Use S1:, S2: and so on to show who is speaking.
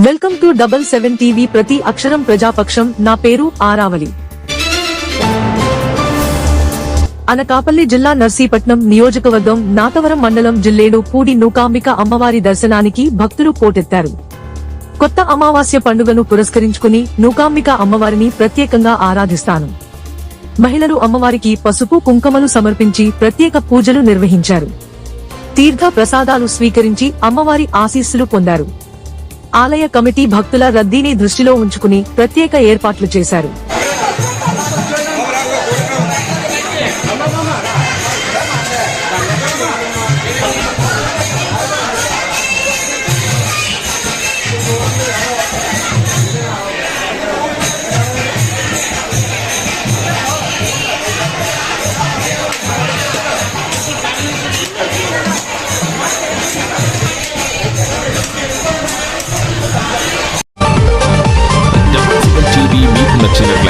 S1: Welcome to double seven TV ప్రతి అక్షరం ప్రజాపక్షం. నా పేరు ఆరావళి. అనకాపల్లి జిల్లా నర్సీపట్నం నియోజకవర్గం నాతవరం మండలం జిల్లేడు పూడి నూకాంబిక అమ్మవారి దర్శనానికి భక్తులు పోటెత్తారు. కొత్త అమావాస్య పండుగను పురస్కరించుకుని నూకాంబిక అమ్మవారిని ప్రత్యేకంగా ఆరాధిస్తాను. మహిళలు అమ్మవారికి పసుపు కుంకుమలు సమర్పించి ప్రత్యేక పూజలు నిర్వహించారు. తీర్థ ప్రసాదాలు స్వీకరించి అమ్మవారి ఆశీస్సులు పొందారు. ఆలయ కమిటీ భక్తుల రద్దీని దృష్టిలో ఉంచుకుని ప్రత్యేక ఏర్పాట్లు చేశారు
S2: Yeah.